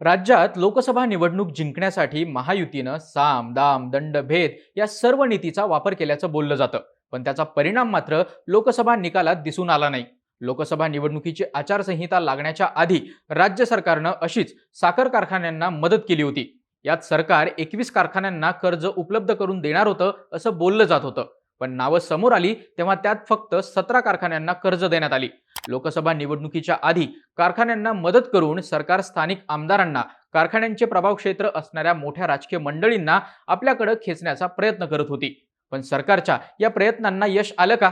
राज्यात लोकसभा निवडणूक जिंकण्यासाठी महायुतीनं साम दाम दंड भेद या सर्व नीतीचा वापर केल्याचं बोललं जातं. पण त्याचा परिणाम मात्र लोकसभा निकालात दिसून आला नाही. लोकसभा निवडणुकीची आचारसंहिता लागण्याच्या आधी राज्य सरकारनं अशीच साखर कारखान्यांना मदत केली होती. यात सरकार एकवीस कारखान्यांना कर्ज उपलब्ध करून देणार होतं असं बोललं जात होतं. पण नावं समोर आली तेव्हा त्यात फक्त सतरा कारखान्यांना कर्ज देण्यात आली. लोकसभा निवडणुकीच्या आधी कारखान्यांना मदत करून सरकार स्थानिक आमदारांना कारखान्यांचे प्रभाव क्षेत्र असणाऱ्या मोठ्या राजकीय मंडळींना आपल्याकडे खेचण्याचा प्रयत्न करत होती. पण सरकारच्या या प्रयत्नांना यश आलं का?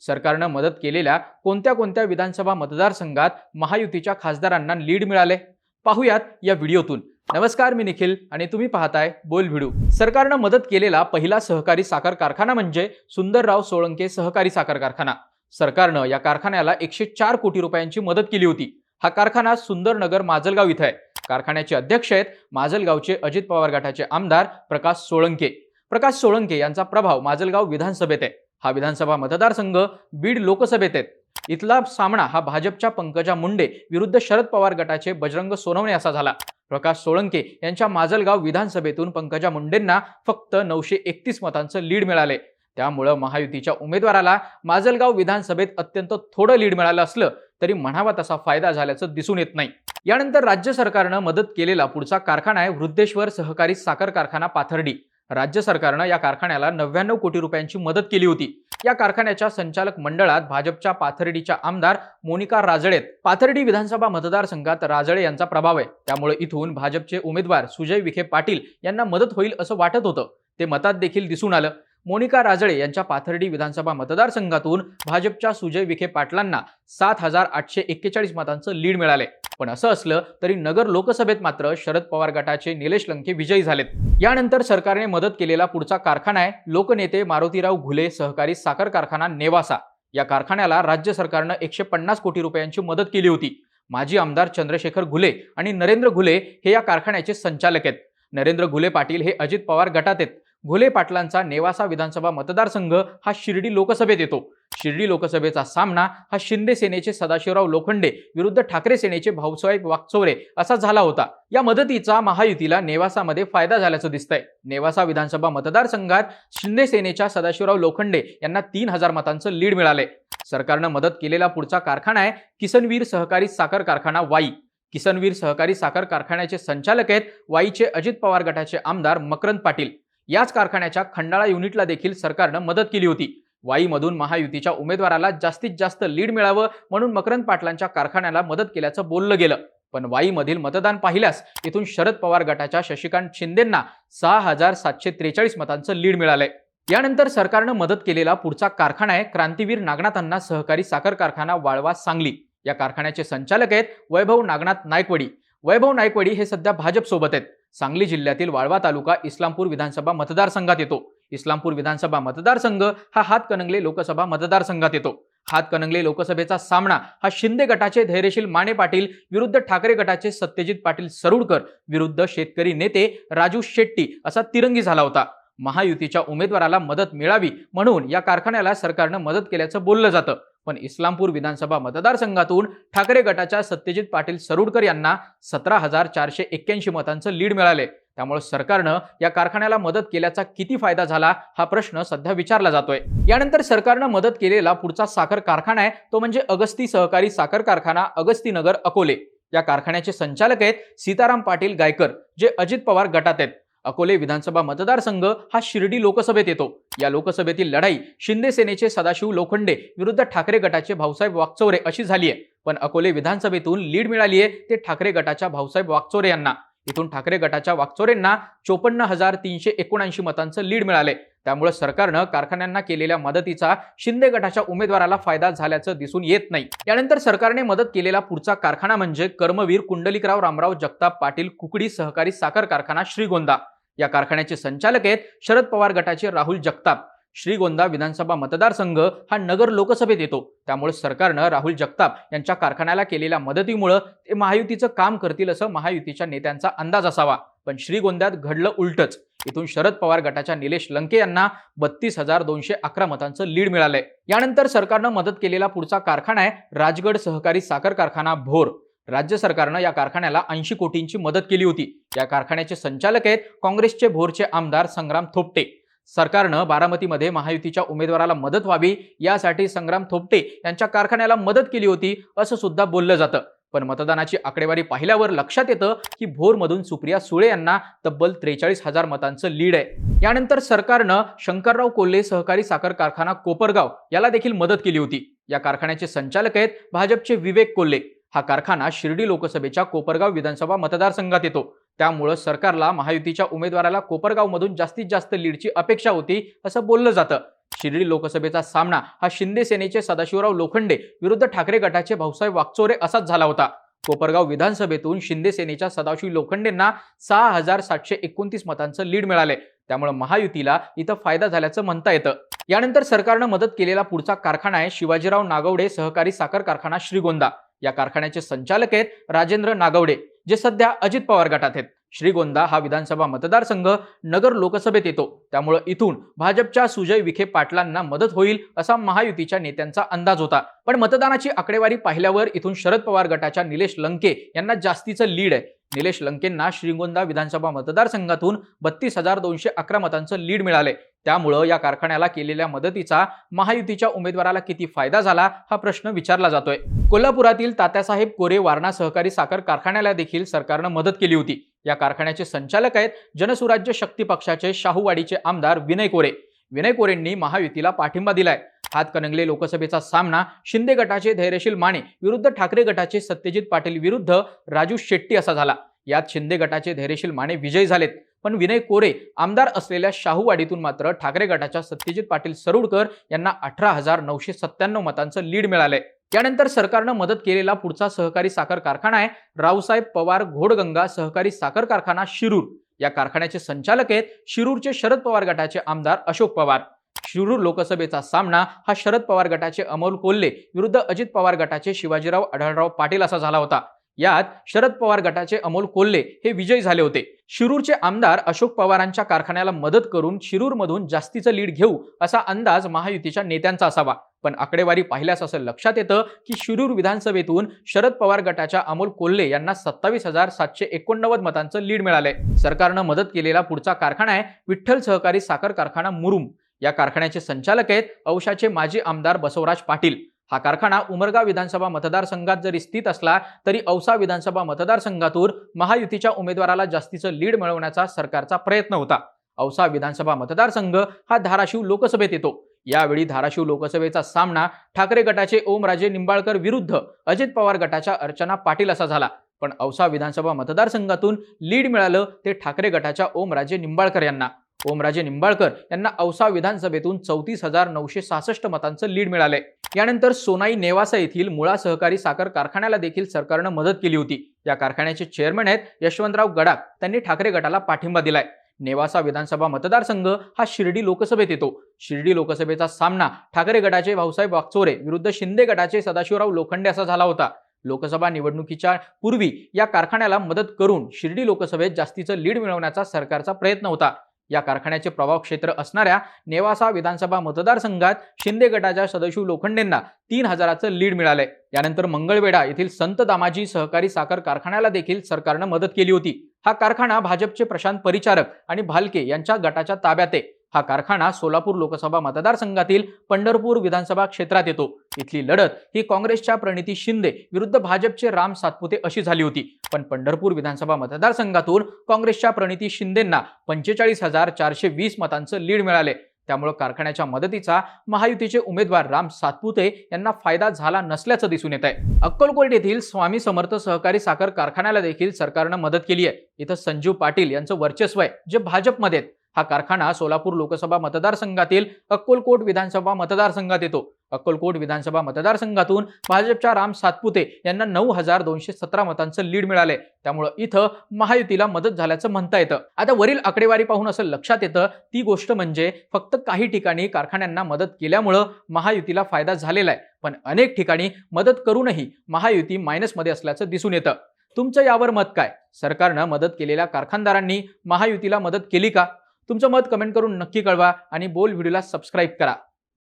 सरकारनं मदत केलेल्या कोणत्या कोणत्या विधानसभा मतदारसंघात महायुतीच्या खासदारांना लीड मिळाले? पाहुयात या व्हिडिओतून. नमस्कार मी निखिल आणि तुम्ही पाहताय बोल भिडू. सरकारनं मदत केलेला पहिला सहकारी साखर कारखाना म्हणजे सुंदरराव सोळंके सहकारी साखर कारखाना. सरकारनं या कारखान्याला एकशे चार कोटी रुपयांची मदत केली होती. हा कारखाना सुंदरनगर माजलगाव इथं आहे. कारखान्याचे अध्यक्ष आहेत माजलगावचे अजित पवार गटाचे आमदार प्रकाश सोळंके. प्रकाश सोळंके यांचा प्रभाव माजलगाव विधानसभेत आहे. हा विधानसभा मतदारसंघ बीड लोकसभेत आहेत इथला सामना हा भाजपच्या पंकजा मुंडे विरुद्ध शरद पवार गटाचे बजरंग सोनवणे असा झाला. प्रकाश सोळंके यांच्या माजलगाव विधानसभेतून पंकजा मुंडेंना फक्त नऊशे एकतीस मतांचं लीड मिळाले. त्यामुळं महायुतीच्या उमेदवाराला माजलगाव विधानसभेत अत्यंत थोडं लीड मिळालं असलं तरी म्हणावा तसा फायदा झाल्याचं दिसून येत नाही. यानंतर राज्य सरकारनं मदत केलेला पुढचा कारखाना आहे वृद्धेश्वर सहकारी साखर कारखाना पाथर्डी. राज्य सरकारनं या कारखान्याला नव्याण्णव कोटी रुपयांची मदत केली होती. या कारखान्याच्या संचालक मंडळात भाजपच्या पाथर्डीच्या आमदार मोनिका राजळेत पाथर्डी विधानसभा मतदारसंघात राजळे यांचा प्रभाव आहे. त्यामुळे इथून भाजपचे उमेदवार सुजय विखे पाटील यांना मदत होईल असं वाटत होतं. ते मतात देखील दिसून आलं. मोनिका राजळे यांच्या पाथर्डी विधानसभा मतदारसंघातून भाजपच्या सुजय विखे पाटलांना सात हजार आठशे एक्केचाळीस मतांचं लीड मिळाले. पण असं असलं तरी नगर लोकसभेत मात्र शरद पवार गटाचे निलेश लंके विजयी झालेत. यानंतर सरकारने मदत केलेला पुढचा कारखाना आहे लोकनेते मारुतीराव घुले सहकारी साखर कारखाना नेवासा. या कारखान्याला राज्य सरकारनं एकशे पन्नास कोटी रुपयांची मदत केली होती. माजी आमदार चंद्रशेखर घुले आणि नरेंद्र घुले हे या कारखान्याचे संचालक आहेत. नरेंद्र घुले पाटील हे अजित पवार गटात आहेत. घोले पाटलांचा नेवासा विधानसभा मतदारसंघ हा शिर्डी लोकसभेत येतो. शिर्डी लोकसभेचा सामना हा शिंदे सेनेचे सदाशिवराव लोखंडे विरुद्ध ठाकरे सेनेचे भाऊसाहेब वागचौरे असा झाला होता. या मदतीचा महायुतीला नेवासामध्ये फायदा झाल्याचं दिसतंय. नेवासा विधानसभा मतदारसंघात शिंदे सेनेच्या सदाशिवराव लोखंडे यांना तीन हजार मतांचं लीड मिळाले सरकारनं मदत केलेला पुढचा कारखाना आहे किसनवीर सहकारी साखर कारखाना वाई. किसनवीर सहकारी साखर कारखान्याचे संचालक आहेत वाईचे अजित पवार गटाचे आमदार मकरंद पाटील. याच कारखान्याच्या खंडाळा युनिटला देखील सरकारनं मदत केली होती. वाईमधून महायुतीच्या उमेदवाराला जास्तीत जास्त लीड मिळावं म्हणून मकरंद पाटलांच्या कारखान्याला मदत केल्याचं बोललं गेलं. पण वाईमधील मतदान पाहिल्यास इथून शरद पवार गटाच्या शशिकांत शिंदेंना सहा हजार सातशे त्रेचाळीस मतांचं लीड मिळालंय. यानंतर सरकारनं मदत केलेला पुढचा कारखाना आहे क्रांतीवीर नागनाथांना सहकारी साखर कारखाना वाळवा सांगली. या कारखान्याचे संचालक आहेत वैभव नागनाथ नायकवडी. वैभव नायकवडी हे सध्या भाजपसोबत आहेत. सांगली जिल्ह्यातील वाळवा तालुका इस्लामपूर विधानसभा मतदारसंघात येतो. इस्लामपूर विधानसभा मतदारसंघ हा हातकणंगले लोकसभा मतदारसंघात येतो. हातकणंगले लोकसभेचा सामना हा शिंदे गटाचे धैर्यशील माने पाटील विरुद्ध ठाकरे गटाचे सत्यजित पाटील सरुडकर विरुद्ध शेतकरी नेते राजू शेट्टी असा तिरंगी झाला होता. महायुतीच्या उमेदवाराला मदत मिळावी म्हणून या कारखान्याला सरकारनं मदत केल्याचं बोललं जातं. पण इस्लामपूर विधानसभा मतदारसंघातून ठाकरे गटाच्या सत्यजित पाटील सरुडकर यांना सतरा हजार चारशे एक्क्याऐंशी मतांचं लीड मिळाले. त्यामुळे सरकारनं या कारखान्याला मदत केल्याचा किती फायदा झाला हा प्रश्न सध्या विचारला जातोय. यानंतर सरकारनं मदत केलेला पुढचा साखर कारखाना आहे तो म्हणजे अगस्ती सहकारी साखर कारखाना अगस्तीनगर अकोले. या कारखान्याचे संचालक आहेत सीताराम पाटील गायकर जे अजित पवार गटात आहेत. अकोले विधानसभा मतदारसंघ हा शिर्डी लोकसभेत येतो. या लोकसभेतील लढाई शिंदे सेनेचे सदाशिव लोखंडे विरुद्ध ठाकरे गटाचे भाऊसाहेब वागचौरे अशी झाली आहे. पण अकोले विधानसभेतून लीड मिळाली आहे ते ठाकरे गटाच्या भाऊसाहेब वागचौरे यांना. इथून ठाकरे गटाच्या वागचौरेंना चोपन्न हजार तीनशे एकोणऐंशी मतांचं लीड मिळाले. त्यामुळे सरकारनं कारखान्यांना केलेल्या मदतीचा शिंदे गटाच्या उमेदवाराला फायदा झाल्याचं दिसून येत नाही. त्यानंतर सरकारने मदत केलेला पुढचा कारखाना म्हणजे कर्मवीर कुंडलिकराव रामराव जगताप पाटील कुकडी सहकारी साखर कारखाना श्रीगोंदा. या कारखान्याचे संचालक आहेत शरद पवार गटाचे राहुल जगताप. श्रीगोंदा विधानसभा मतदारसंघ हा नगर लोकसभेत येतो. त्यामुळे सरकारनं राहुल जगताप यांच्या कारखान्याला केलेल्या मदतीमुळं ते महायुतीचं काम करतील असं महायुतीच्या नेत्यांचा अंदाज असावा. पण श्रीगोंद्यात घडलं उलटच. इथून शरद पवार गटाच्या निलेश लंके यांना बत्तीस हजार दोनशे अकरा मतांचं लीड मिळालंय. यानंतर सरकारनं मदत केलेला पुढचा कारखाना आहे राजगड सहकारी साखर कारखाना भोर. राज्य सरकारनं या कारखान्याला ऐंशी कोटींची मदत केली होती. या कारखान्याचे संचालक आहेत काँग्रेसचे भोरचे आमदार संग्राम थोपटे. सरकारनं बारामतीमध्ये महायुतीच्या उमेदवाराला मदत व्हावी यासाठी संग्राम थोपटे यांच्या कारखान्याला मदत केली होती असं सुद्धा बोललं जातं. पण मतदानाची आकडेवारी पाहिल्यावर लक्षात येतं की भोरमधून सुप्रिया सुळे यांना तब्बल त्रेचाळीस हजार मतांचं लीड आहे. यानंतर सरकारनं शंकरराव कोल्हे सहकारी साखर कारखाना कोपरगाव याला देखील मदत केली होती. या कारखान्याचे संचालक आहेत भाजपचे विवेक कोल्हे. हा कारखाना शिर्डी लोकसभेच्या कोपरगाव विधानसभा मतदारसंघात येतो. त्यामुळं सरकारला महायुतीच्या उमेदवाराला कोपरगावमधून जास्तीत जास्त लीडची अपेक्षा होती असं बोललं जातं. शिर्डी लोकसभेचा सामना हा शिंदे सेनेचे सदाशिवराव लोखंडे विरुद्ध ठाकरे गटाचे भाऊसाहेब वागचोरे असाच झाला होता. कोपरगाव विधानसभेतून शिंदे सेनेच्या सदाशिव लोखंडेंना सहा हजार सातशे एकोणतीस मतांचं लीड मिळाले. त्यामुळे महायुतीला इथं फायदा झाल्याचं म्हणता येतं. यानंतर सरकारनं मदत केलेला पुढचा कारखाना आहे शिवाजीराव नागवडे सहकारी साखर कारखाना श्रीगोंदा. या कारखान्याचे संचालक आहेत राजेंद्र नागवडे जे सध्या अजित पवार गटात आहेत. श्रीगोंदा हा विधानसभा मतदारसंघ नगर लोकसभेत येतो. त्यामुळे इथून भाजपच्या सुजय विखे पाटलांना मदत होईल असा महायुतीच्या नेत्यांचा अंदाज होता. पण मतदानाची आकडेवारी पाहिल्यावर इथून शरद पवार गटाच्या निलेश लंके यांना जास्तीचं लीड आहे. निलेश लंकेंना श्रीगोंदा विधानसभा मतदारसंघातून बत्तीस हजार दोनशे अकरा मतांचं लीड मिळाले त्यामुळं या कारखान्याला केलेल्या मदतीचा महायुतीच्या उमेदवाराला किती फायदा झाला हा प्रश्न विचारला जातोय. कोल्हापुरातील तात्यासाहेब कोरे वारणा सहकारी साखर कारखान्याला देखील सरकारनं मदत केली होती. या कारखान्याचे संचालक आहेत जनसुराज्य शक्ती पक्षाचे शाहूवाडीचे आमदार विनय कोरे. विनय कोरेंनी महायुतीला पाठिंबा दिलाय. हातकणंगले लोकसभेचा सामना शिंदे गटाचे धैर्यशील माने विरुद्ध ठाकरे गटाचे सत्यजित पाटील विरुद्ध राजू शेट्टी असा झाला. यात शिंदे गटाचे धैर्यशील माने विजयी झालेत. पण विनय कोरे आमदार असलेल्या शाहूवाडीतून मात्र ठाकरे गटाच्या सत्यजित पाटील सरुडकर यांना अठरा हजार नऊशे सत्त्याण्णव मतांचं लीड मिळालंय. त्यानंतर सरकारनं मदत केलेला पुढचा सहकारी साखर कारखाना आहे. रावसाहेब पवार घोडगंगा सहकारी साखर कारखाना शिरूर. या कारखान्याचे संचालक आहेत शिरूरचे शरद पवार गटाचे आमदार अशोक पवार. शिरूर लोकसभेचा सामना हा शरद पवार गटाचे अमोल कोल्हे विरुद्ध अजित पवार गटाचे शिवाजीराव आढळराव पाटील असा झाला होता. यात शरद पवार गटाचे अमोल कोल्हे हे विजयी झाले होते. शिरूरचे आमदार अशोक पवारांच्या कारखान्याला मदत करून शिरूरमधून जास्तीचं लीड घेऊ असा अंदाज महायुतीच्या नेत्यांचा असावा. पण आकडेवारी पाहिल्यास असं लक्षात येतं की शिरूर विधानसभेतून शरद पवार गटाच्या अमोल कोल्हे यांना सत्तावीस हजार सातशे एकोणनव्वद मतांचं लीड मिळालंय. सरकारनं मदत केलेला पुढचा कारखाना आहे विठ्ठल सहकारी साखर कारखाना मुरुम. या कारखान्याचे संचालक आहेत औशाचे माजी आमदार बसवराज पाटील. हा कारखाना उमरगा विधानसभा मतदारसंघात जरी स्थित असला तरी औसा विधानसभा मतदारसंघातून महायुतीच्या उमेदवाराला जास्तीचं लीड मिळवण्याचा सरकारचा प्रयत्न होता. औसा विधानसभा मतदारसंघ हा धाराशिव लोकसभेत येतो. यावेळी धाराशिव लोकसभेचा सामना ठाकरे गटाचे ओमराजे निंबाळकर विरुद्ध अजित पवार गटाच्या अर्चना पाटील असा झाला. पण औसा विधानसभा मतदारसंघातून लीड मिळालं ते ठाकरे गटाच्या ओमराजे निंबाळकर यांना. ओमराजे निंबाळकर यांना औसा विधानसभेतून चौतीस हजार नऊशे सहासष्ट मतांचं लीड मिळालंय यानंतर सोनाई नेवासा येथील मुळा सहकारी साखर कारखान्याला देखील सरकारनं मदत केली होती. या कारखान्याचे चेअरमन आहेत यशवंतराव गडाख. त्यांनी ठाकरे गटाला पाठिंबा दिलाय. नेवासा विधानसभा मतदारसंघ हा शिर्डी लोकसभेत येतो. शिर्डी लोकसभेचा सामना. ठाकरे गटाचे भाऊसाहेब वागचोरे विरुद्ध शिंदे गटाचे सदाशिवराव लोखंडे असा झाला होता. लोकसभा निवडणुकीच्या पूर्वी या कारखान्याला मदत करून शिर्डी लोकसभेत जास्तीचं लीड मिळवण्याचा सरकारचा प्रयत्न होता. या कारखान्याचे प्रभाव क्षेत्र असणाऱ्या नेवासा विधानसभा मतदारसंघात शिंदे गटाच्या सदशिव लोखंडेंना तीन हजाराचं लीड मिळालंय. यानंतर मंगळवेढा येथील संत दामाजी सहकारी साखर कारखान्याला देखील सरकारनं मदत केली होती. हा कारखाना भाजपचे प्रशांत परिचारक आणि भालके यांच्या गटाच्या ताब्यात आहे. हा कारखाना सोलापूर लोकसभा मतदारसंघातील पंढरपूर विधानसभा क्षेत्रात येतो. इथली लढत ही काँग्रेसच्या प्रणिती शिंदे विरुद्ध भाजपचे राम सातपुते अशी झाली होती. पण पंढरपूर विधानसभा मतदारसंघातून काँग्रेसच्या प्रणिती शिंदेंना पंचेचाळीस हजार चारशे वीस मतांचं लीड मिळाले. त्यामुळे कारखान्याच्या मदतीचा महायुतीचे उमेदवार राम सातपुते यांना फायदा झाला नसल्याचं दिसून येत आहे अक्कलकोट येथील स्वामी समर्थ सहकारी साखर कारखान्याला देखील सरकारनं मदत केली आहे इथं संजीव पाटील यांचं वर्चस्व आहे जे भाजपमध्ये आहेत. हा कारखाना सोलापूर लोकसभा मतदारसंघातील अक्कलकोट विधानसभा मतदारसंघात येतो. अक्कलकोट विधानसभा मतदारसंघातून भाजपच्या राम सातपुते यांना नऊ हजार दोनशे सतरा मतांचं लीड मिळाले. त्यामुळं इथं महायुतीला मदत झाल्याचं म्हणता येतं. आता वरील आकडेवारी पाहून असं लक्षात येतं ती गोष्ट म्हणजे फक्त काही ठिकाणी कारखान्यांना मदत केल्यामुळं महायुतीला फायदा झालेला आहे. पण अनेक ठिकाणी मदत करूनही महायुती मायनसमध्ये असल्याचं दिसून येतं. तुमचं यावर मत काय? सरकारनं मदत केलेल्या कारखानदारांनी महायुतीला मदत केली का? तुमचं मत कमेंट करून नक्की कळवा आणि बोल व्हिडिओला सबस्क्राईब करा.